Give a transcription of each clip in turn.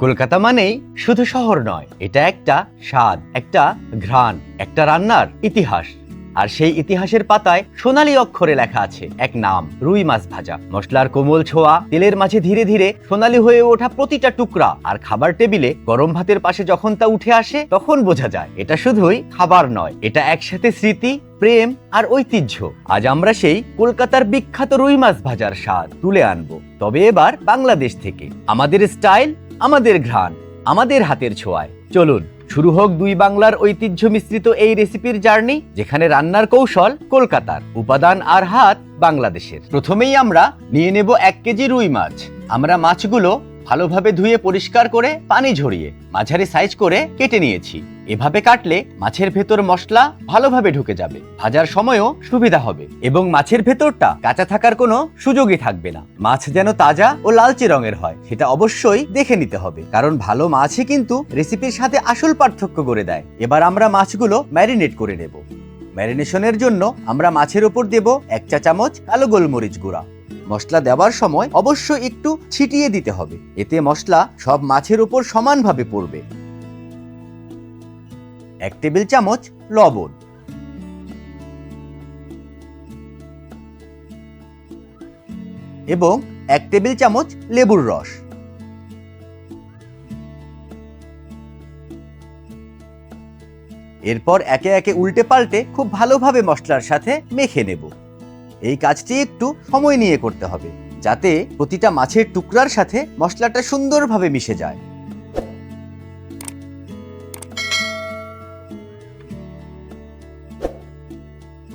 কলকাতা মানেই শুধু শহর নয়, এটা একটা স্বাদ, একটা ঘ্রাণ, একটা রান্নার ইতিহাস। আর সেই ইতিহাসের পাতায় সোনালী অক্ষরে লেখা আছে এক নাম, রুই মাছ ভাজা। মশলার কোমল ছোঁয়া, তেলের মাঝে ধীরে ধীরে সোনালী হয়ে ওঠা প্রতিটা টুকরা। আর খাবার টেবিলে গরম ভাতের পাশে যখন তা উঠে আসে, তখন বোঝা যায়, এটা শুধুই খাবার নয়, এটা একসাথে স্মৃতি, প্রেম আর ঐতিহ্য। আজ আমরা সেই কলকাতার বিখ্যাত রুই মাছ ভাজার স্বাদ তুলে আনব। তবে এবার বাংলাদেশ থেকে। আমাদের স্টাইল আমাদের ঘ্রাণ, আমাদের হাতের ছোঁয়ায়। চলুন, শুরু হোক দুই বাংলার ঐতিহ্য মিশ্রিত এই রেসিপির জার্নি, যেখানে রান্নার কৌশল কলকাতার, উপাদান আর হাত বাংলাদেশের। প্রথমেই আমরা নিয়ে নেব এক কেজি রুই মাছ। আমরা মাছগুলো ভালোভাবে ধুয়ে পরিষ্কার করে পানি ঝরিয়ে, মাঝারি সাইজ করে কেটে নিয়েছি। এভাবে কাটলে মাছের ভেতর মশলা ভালোভাবে ঢুকে যাবে, ভাজার সময়ও সুবিধা হবে এবং মাছের ভেতরটা কাঁচা থাকার কোনো সুযোগই থাকবে না। মাছ যেন তাজা ও লালচে রঙের হয়, সেটা অবশ্যই দেখে নিতে হবে, কারণ ভালো মাছই কিন্তু রেসিপির সাথে আসল পার্থক্য করে দেয়। এবার আমরা মাছগুলো ম্যারিনেট করে নেব। ম্যারিনেশনের জন্য আমরা মাছের ওপর দেব এক চা চামচ কালো গোলমরিচ গুঁড়া। মশলা দেওয়ার সময় অবশ্যই একটু ছিটিয়ে দিতে হবে, এতে মশলা সব মাছের ওপর সমানভাবে পড়বে। এক টেবিল চামচ লবণ। এবং এক টেবিল চামচ লেবুর রস। এরপর একে একে উল্টে পাল্টে খুব ভালোভাবে মশলার সাথে মেখে নেব। এই কাজটি একটু সময় নিয়ে করতে হবে, যাতে প্রতিটা মাছের টুকরার সাথে মশলাটা সুন্দরভাবে মিশে যায়।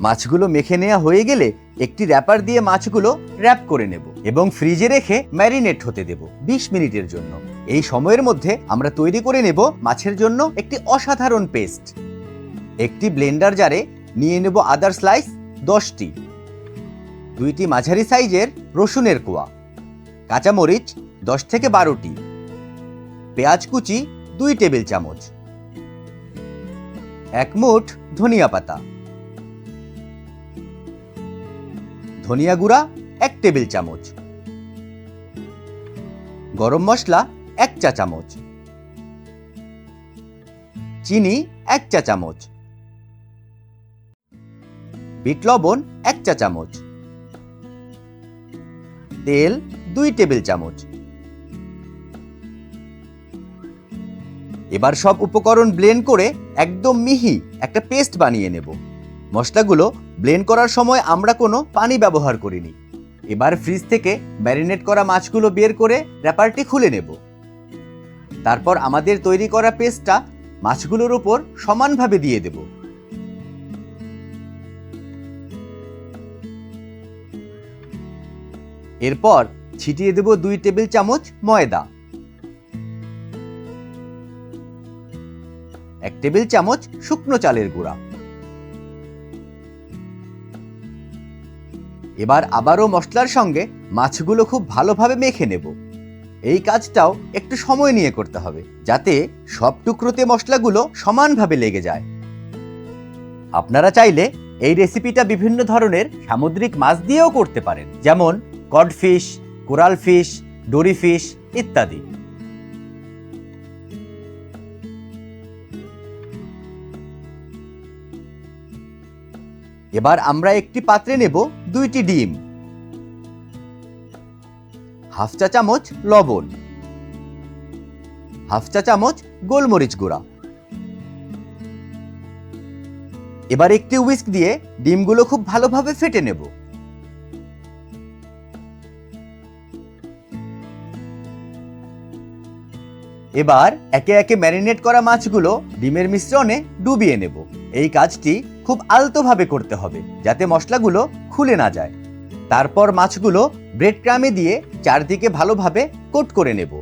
মাছগুলো মেখে নেওয়া হয়ে গেলে একটি র্যাপার দিয়ে মাছগুলো র্যাপ করে নেব এবং ফ্রিজে রেখে ম্যারিনেট হতে দেব বিশ মিনিটের জন্য। এই সময়ের মধ্যে আমরা তৈরি করে নেব মাছের জন্য একটি অসাধারণ পেস্ট একটি ব্লেন্ডার জারে নিয়ে নেব আদার স্লাইস দশটি। দুইটি মাঝারি সাইজের রসুনের কোয়া। কাঁচামরিচ দশ থেকে বারোটি। পেঁয়াজ কুচি দুই টেবিল চামচ। এক মুঠ ধনিয়া পাতা। ধনিয়া গুঁড়া, এক টেবিল চামচ। গরম মশলা, এক চা চামচ। চিনি, এক চা চামচ। বিট লবণ, এক চা চামচ। তেল, দুই টেবিল চামচ। এবার সব উপকরণ ব্লেন্ড করে একদম মিহি একটা পেস্ট বানিয়ে নেব। মশলাগুলো ব্লেন্ড করার সময় আমরা কোনো পানি ব্যবহার করিনি। এবার ফ্রিজ থেকে ম্যারিনেট করা মাছগুলো বের করে র্যাপারটি খুলে নেব। তারপর আমাদের তৈরি করা পেস্টটা মাছগুলোর উপর সমানভাবে দিয়ে দেব। এরপর ছিটিয়ে দেব দুই টেবিল চামচ ময়দা। এক টেবিল চামচ শুকনো চালের গুঁড়া। এবার আবারও মশলার সঙ্গে মাছগুলো খুব ভালোভাবে মেখে নেব। এই কাজটাও একটু সময় নিয়ে করতে হবে, যাতে সব টুকরোতে মশলাগুলো সমানভাবে লেগে যায়। আপনারা চাইলে এই রেসিপিটা বিভিন্ন ধরনের সামুদ্রিক মাছ দিয়েও করতে পারেন, যেমন codfish coral fish, dory fish ইত্যাদি। এবার আমরা একটি পাত্রে নেব দুইটি ডিম। হাফ চা চামচ লবণ। হাফ চা চামচ গোলমরিচ গুঁড়া। এবার একটি উইস্ক দিয়ে ডিমগুলো খুব ভালোভাবে ফেটে নেব। এবার একে একে ম্যারিনেট করা মাছগুলো ডিমের মিশ্রণে ডুবিয়ে নেব। এই কাজটি খুব আলতোভাবে করতে হবে যাতে মশলাগুলো খুলে না যায়। তারপর মাছগুলো ব্রেড ক্রামে দিয়ে চারদিকে ভালোভাবে কোট করে নেব।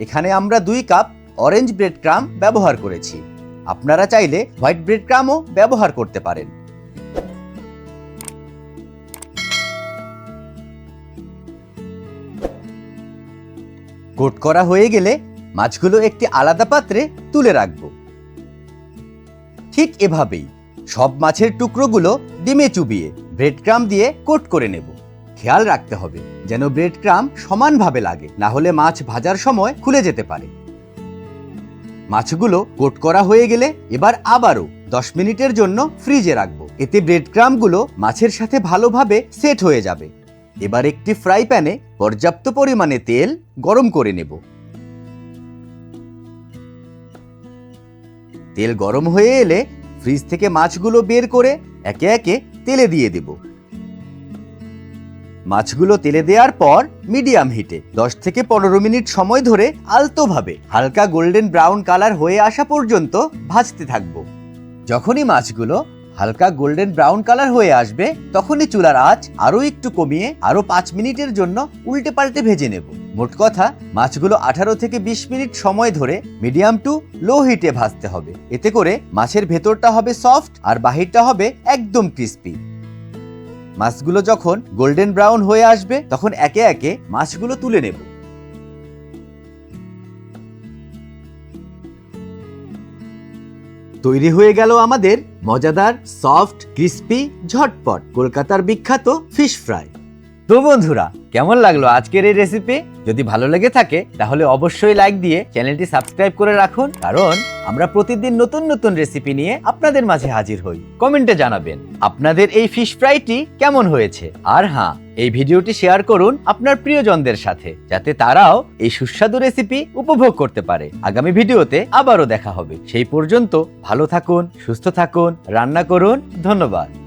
এখানে আমরা দুই কাপ অরেঞ্জ ব্রেড ক্রাম ব্যবহার করেছি। আপনারা চাইলে হোয়াইট ব্রেড ক্রামও ব্যবহার করতে পারেন। কোট করা হয়ে গেলে মাছগুলো একটি আলাদা পাত্রে তুলে রাখব। ঠিক এভাবেই সব মাছের টুকরোগুলো ডিমে চুবিয়ে ব্রেড ক্রাম দিয়ে কোট করে নেব। খেয়াল রাখতে হবে যেন ব্রেড ক্রাম সমানভাবে লাগে, না হলে মাছ ভাজার সময় খুলে যেতে পারে। মাছগুলো কোট করা হয়ে গেলে এবার আবারও দশ মিনিটের জন্য ফ্রিজে রাখব। এতে ব্রেড ক্রামগুলো মাছের সাথে ভালোভাবে সেট হয়ে যাবে। এবার একটি ফ্রাই প্যানে পর্যাপ্ত পরিমাণে তেল গরম করে নেব। তেল গরম হয়ে এলে ফ্রিজ থেকে মাছগুলো বের করে একে একে তেলে দিয়ে দেব। মাছগুলো তেলে দেওয়ার পর মিডিয়াম হিটে দশ থেকে পনেরো মিনিট সময় ধরে আলতোভাবে হালকা গোল্ডেন ব্রাউন কালার হয়ে আসা পর্যন্ত ভাজতে থাকব। যখনই মাছগুলো হালকা গোল্ডেন ব্রাউন কালার হয়ে আসবে, তখনই চুলার আঁচ আরও একটু কমিয়ে আরও পাঁচ মিনিটের জন্য উল্টে পাল্টে ভেজে নেব। মোট কথা, মাছগুলো আঠারো থেকে বিশ মিনিট সময় ধরে মিডিয়াম টু লো হিটে ভাজতে হবে। এতে করে মাছের ভেতরটা হবে সফট আর বাহিরটা হবে একদম ক্রিস্পি। মাছগুলো যখন গোল্ডেন ব্রাউন হয়ে আসবে, তখন একে একে মাছগুলো তুলে নেব। তৈরি হয়ে গেল আমাদের মজাদার, সফট, ক্রিস্পি, ঝটপট কলকাতার বিখ্যাত ফিশ ফ্রাই। তো বন্ধুরা, কেমন লাগল আজকের এই রেসিপি যদি ভালো লেগে থাকে, তাহলে অবশ্যই লাইক দিয়ে চ্যানেলটি সাবস্ক্রাইব করে রাখুন, কারণ আমরা প্রতিদিন নতুন নতুন রেসিপি নিয়ে আপনাদের মাঝে হাজির হই। কমেন্টে জানাবেন, আপনাদের এই ফিশ ফ্রাইটি কেমন হয়েছে? আর হ্যাঁ এই ভিডিওটি শেয়ার করুন আপনার প্রিয়জনদের সাথে, যাতে তারাও এই সুস্বাদু রেসিপি উপভোগ করতে পারে। আগামী ভিডিওতে আবারও দেখা হবে। সেই পর্যন্ত ভালো থাকুন, সুস্থ থাকুন, রান্না করুন। ধন্যবাদ।